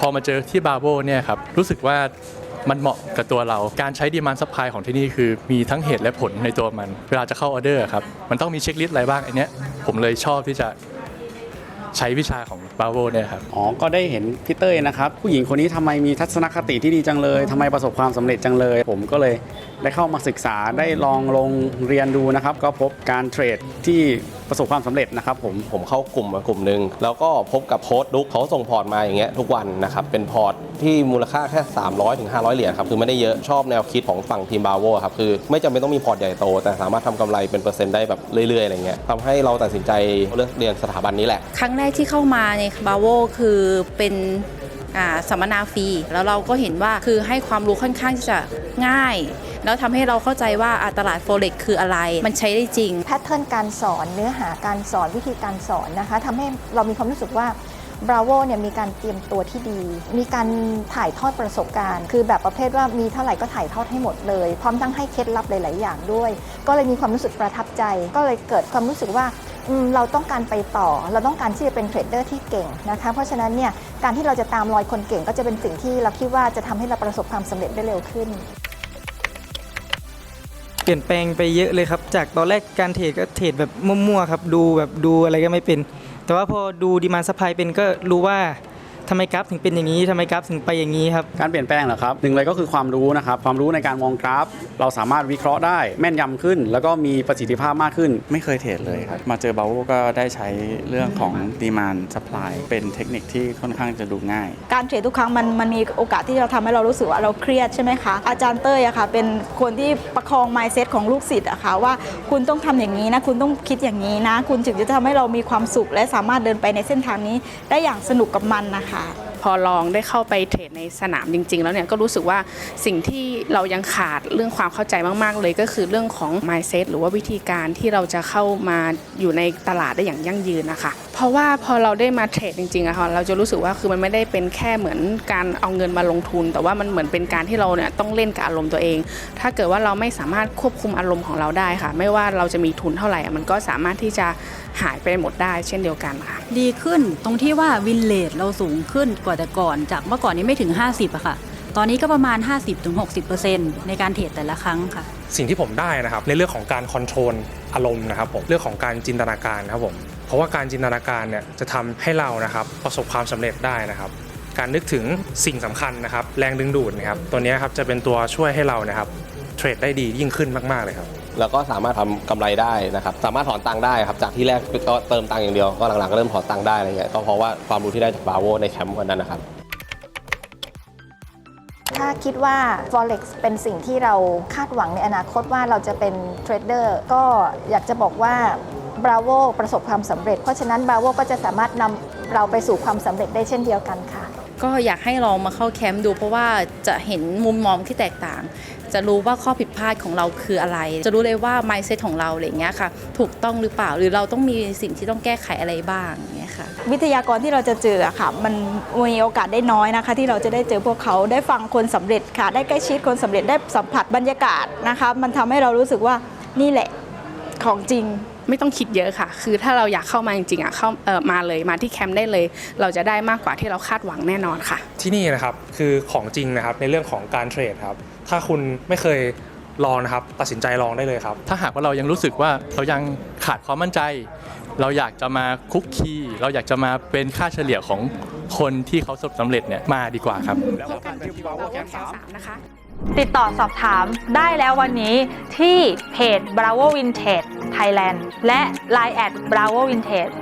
พอมาเจอที่บาโบเนี่ยครับรู้สึกว่ามันเหมาะกับตัวเรา การใช้ดีมานซัพพลายของที่นี่คือมีทั้งเหตุและผลในตัวมัน เวลาจะเข้าออเดอร์ครับ มันต้องมีเช็คลิสต์อะไรบ้างอันเนี้ยผมเลยชอบที่จะ ใช้วิชาของบาโวเนี่ยครับ อ๋อ ก็ได้เห็นพี่เต้ยนะครับ ผู้หญิงคนนี้ทำไมมีทัศนคติที่ดีจังเลยทำไมประสบความสำเร็จจังเลย ผมก็เลยได้เข้ามาศึกษาได้ลองลงเรียนดูนะครับ ก็พบการเทรดที่ ประสบความสำเร็จนะครับผม ผมเข้ากลุ่มมากลุ่มหนึ่งแล้วก็พบกับโค้ดดุ๊กเขาส่งพอร์ตมาอย่างเงี้ยทุกวันนะครับ เป็นพอร์ตที่มูลค่าแค่ 300ถึง500 เหรียญครับ คือไม่ได้เยอะชอบแนวคิดของฝั่งทีมบาโวครับ คือไม่จำเป็นต้องมีพอร์ตใหญ่โต แต่สามารถทำกำไรเป็นเปอร์เซ็นต์ได้แบบเรื่อยๆอะไรเงี้ยทำให้เราตัดสินใจเลือกเรียนสถาบันนี้แหละ ครั้งแรกที่เข้ามาในบาโวคือเป็นอ่าสัมมนาฟรีแล้วเราก็เห็นว่าคือให้ความรู้ค่อนข้างที่จะง่าย แล้วทำให้เราเข้าใจว่าตลาดโฟเร็กคืออะไร มันใช้ได้จริง แพทเทิร์นการสอนเนื้อหาการสอนวิธีการสอนนะคะทำให้เรามีความรู้สึกว่า Bravo เนี่ยมีการเตรียมตัวที่ดี มีการถ่ายทอดประสบการณ์ คือแบบประเภทว่ามีเท่าไหร่ก็ถ่ายทอดให้หมดเลย พร้อมทั้งให้เคล็ดลับหลาย ๆ อย่างด้วย ก็เลยมีความรู้สึกประทับใจ ก็เลยเกิดความรู้สึกว่าเราต้องการไปต่อ เราต้องการที่จะเป็นเทรดเดอร์ที่เก่งนะคะ เพราะฉะนั้นเนี่ยการที่เราจะตามรอยคนเก่งก็จะเป็นสิ่งที่เราคิดว่าจะทำให้เราประสบความสำเร็จได้เร็วขึ้น เปลี่ยนแปลงไปเยอะเลยครับ จากตอนแรกการเทรดก็เทรดแบบมั่วๆครับ ดูแบบดูอะไรก็ไม่เป็น แต่ว่าพอดูดีมานสปายเป็นก็รู้ว่า ทำไมกราฟถึงเป็นอย่างนี้ทำไมกราฟถึงไปอย่างนี้ครับ การเปลี่ยนแปลงเหรอครับหนึ่งเลยก็คือความรู้นะครับ ความรู้ในการมองกราฟ เราสามารถวิเคราะห์ได้แม่นยำขึ้น แล้วก็มีประสิทธิภาพมากขึ้น ไม่เคยเทรดเลยครับ มาเจอบาโวก็ได้ใช้เรื่องของดีมานสป라이เป็นเทคนิคที่ค่อนข้างจะดูง่าย การเทรดทุกครั้งมันมันมีโอกาสที่จะทำให้เรารู้สึกว่าเราเครียดใช่ไหมคะอาจารย์เต้ยอะค่ะเป็นคนที่ประคอง mindset ของลูกศิษย์อะค่ะว่าคุณต้องทำอย่างนี้นะคุณต้องคิดอย่างนี้นะ คุณถึงจะทำให้เรามีความสุข และสามารถเดินไปในเส้นทางนี้ได้อย่างสนุกกับมันนะคะ พอลองได้เข้าไปเทรดในสนามจริง ๆ แล้วเนี่ยก็รู้สึกว่าสิ่งที่เรายังขาดเรื่องความเข้าใจมาก ๆ เลยก็คือเรื่องของ mindset หรือว่าวิธีการที่เราจะเข้ามาอยู่ในตลาดได้อย่างยั่งยืนนะคะ เพราะว่าพอเราได้มาเทรดจริงๆอะค่ะเราจะรู้สึกว่าคือมันไม่ได้เป็นแค่เหมือนการเอาเงินมาลงทุน แต่ว่ามันเหมือนเป็นการที่เราเนี่ยต้องเล่นกับอารมณ์ตัวเอง ถ้าเกิดว่าเราไม่สามารถควบคุมอารมณ์ของเราได้ค่ะ ไม่ว่าเราจะมีทุนเท่าไหร่ มันก็สามารถที่จะหายไปหมดได้เช่นเดียวกันค่ะ ดีขึ้นตรงที่ว่าวินเลทเราสูงขึ้นกว่าแต่ก่อน จากเมื่อก่อนนี้ไม่ถึง 50อะค่ะ ตอนนี้ก็ประมาณ 50-60%ในการเทรดแต่ละครั้งค่ะ สิ่งที่ผมได้นะครับในเรื่องของการคอนโทรลอารมณ์นะครับผมเรื่องของการจินตนาการนะครับผมเพราะว่าการจินตนาการเนี่ยจะทำให้เรานะครับประสบความสำเร็จได้นะครับการนึกถึงสิ่งสำคัญนะครับ แรงดึงดูดนะครับตัวนี้ครับจะเป็นตัวช่วยให้เรานะครับเทรดได้ดียิ่งขึ้นมากๆเลยครับ แล้วก็สามารถทำกำไรได้นะครับ สามารถถอนตังค์ได้ครับ จากที่แรกก็เติมตังค์อย่างเดียว ก็หลังๆก็เริ่มถอนตังค์ได้อะไรเงี้ย ก็เพราะว่าความรู้ที่ได้จากบาโวในแคมป์วันนั้นนะครับ ถ้าคิดว่า Forex เป็นสิ่งที่เราคาดหวังในอนาคตว่าเราจะเป็นเทรดเดอร์ ก็อยากจะบอกว่า Bravo ประสบความสำเร็จ เพราะฉะนั้น Bravo ก็จะสามารถนำเราไปสู่ความสำเร็จได้เช่นเดียวกันค่ะก็อยากให้ลองมาเข้าแคมป์ดูเพราะว่าจะเห็นมุมมองที่แตกต่าง จะรู้ว่าข้อผิดพลาดของเราคืออะไร จะรู้เลยว่า mindset ของเราอะไรอย่างเงี้ยค่ะ ถูกต้องหรือเปล่าหรือเราต้องมีสิ่งที่ต้องแก้ไขอะไรบ้างอย่างเงี้ยค่ะ วิทยากรที่เราจะเจออะค่ะ มันมีโอกาสได้น้อยนะคะ ที่เราจะได้เจอพวกเขาได้ฟังคนสำเร็จค่ะ ได้ใกล้ชิดคนสำเร็จได้สัมผัสบรรยากาศนะคะ มันทำให้เรารู้สึกว่านี่แหละของจริงไม่ต้องคิดเยอะค่ะ คือถ้าเราอยากเข้ามาจริงๆอะเข้าเออมาเลยมาที่แคมป์ได้เลย เราจะได้มากกว่าที่เราคาดหวังแน่นอนค่ะ ที่นี่นะครับคือของจริงนะครับในเรื่องของการเทรดครับ ถ้าคุณไม่เคยลองนะครับ ตัดสินใจลองได้เลยครับ ถ้าหากว่าเรายังรู้สึกว่าเรายังขาดความมั่นใจ เราอยากจะมาคุกคีเราอยากจะมาเป็นค่าเฉลี่ยของคนที่เขาประสบสำเร็จเนี่ยมาดีกว่าครับ พบกันที่บาโวแคมป์สามนะคะ ติดต่อสอบถามได้แล้ววันนี้ที่เพจ Bravo Vintage Thailand และ Line at Bravo Vintage